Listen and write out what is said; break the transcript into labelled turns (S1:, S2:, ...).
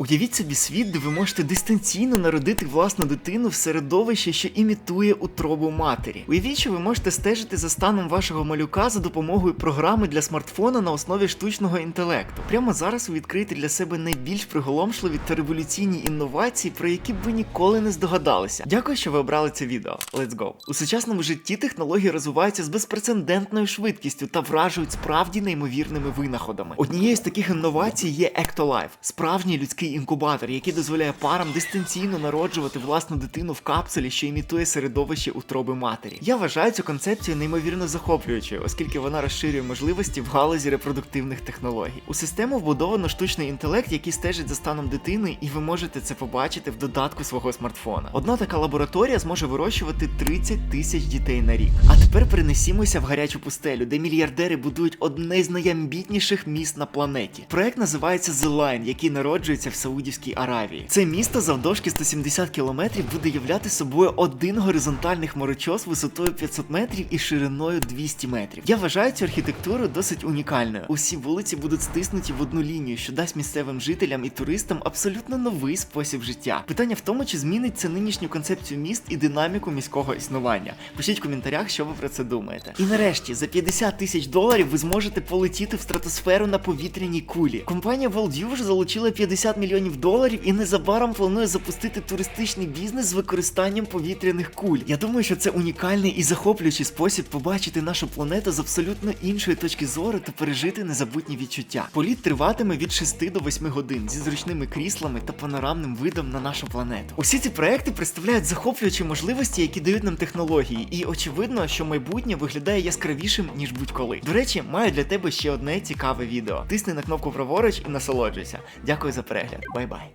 S1: Уявіть собі світ, де ви можете дистанційно народити власну дитину в середовищі, що імітує утробу матері. Уявіть, що ви можете стежити за станом вашого малюка за допомогою програми для смартфона на основі штучного інтелекту. Прямо зараз ви відкриєте для себе найбільш приголомшливі та революційні інновації, про які б ви ніколи не здогадалися. Дякую, що ви обрали це відео. Let's go! У сучасному житті технології розвиваються з безпрецедентною швидкістю та вражують справді неймовірними винаходами. Однією з таких інновацій є Ectolife – справжній людський інкубатор, який дозволяє парам дистанційно народжувати власну дитину в капсулі, що імітує середовище утроби матері. Я вважаю цю концепцію неймовірно захоплюючою, оскільки вона розширює можливості в галузі репродуктивних технологій. У систему вбудовано штучний інтелект, який стежить за станом дитини, і ви можете це побачити в додатку свого смартфона. Одна така лабораторія зможе вирощувати 30 тисяч дітей на рік. А тепер перенесімося в гарячу пустелю, де мільярдери будують одне з найамбітніших міст на планеті. Проект називається The Line, який народжується в Саудівській Аравії. Це місто завдовжки 170 кілометрів буде являти собою один горизонтальний хмарочос висотою 500 метрів і шириною 200 метрів. Я вважаю цю архітектуру досить унікальною. Усі вулиці будуть стиснуті в одну лінію, що дасть місцевим жителям і туристам абсолютно новий спосіб життя. Питання в тому, чи змінить це нинішню концепцію міст і динаміку міського існування. Пишіть в коментарях, що ви про це думаєте. І нарешті, за 50 тисяч доларів ви зможете полетіти в стратосферу на повітряній кулі. Компанія World вже залучила 50 мільйонів доларів і незабаром планує запустити туристичний бізнес з використанням повітряних куль. Я думаю, що це унікальний і захоплюючий спосіб побачити нашу планету з абсолютно іншої точки зору та пережити незабутні відчуття. Політ триватиме від 6 до 8 годин зі зручними кріслами та панорамним видом на нашу планету. Усі ці проекти представляють захоплюючі можливості, які дають нам технології, і очевидно, що майбутнє виглядає яскравішим ніж будь-коли. До речі, маю для тебе ще одне цікаве відео. Тисни на кнопку праворуч і насолоджуйся. Дякую за перегляд. Bye bye.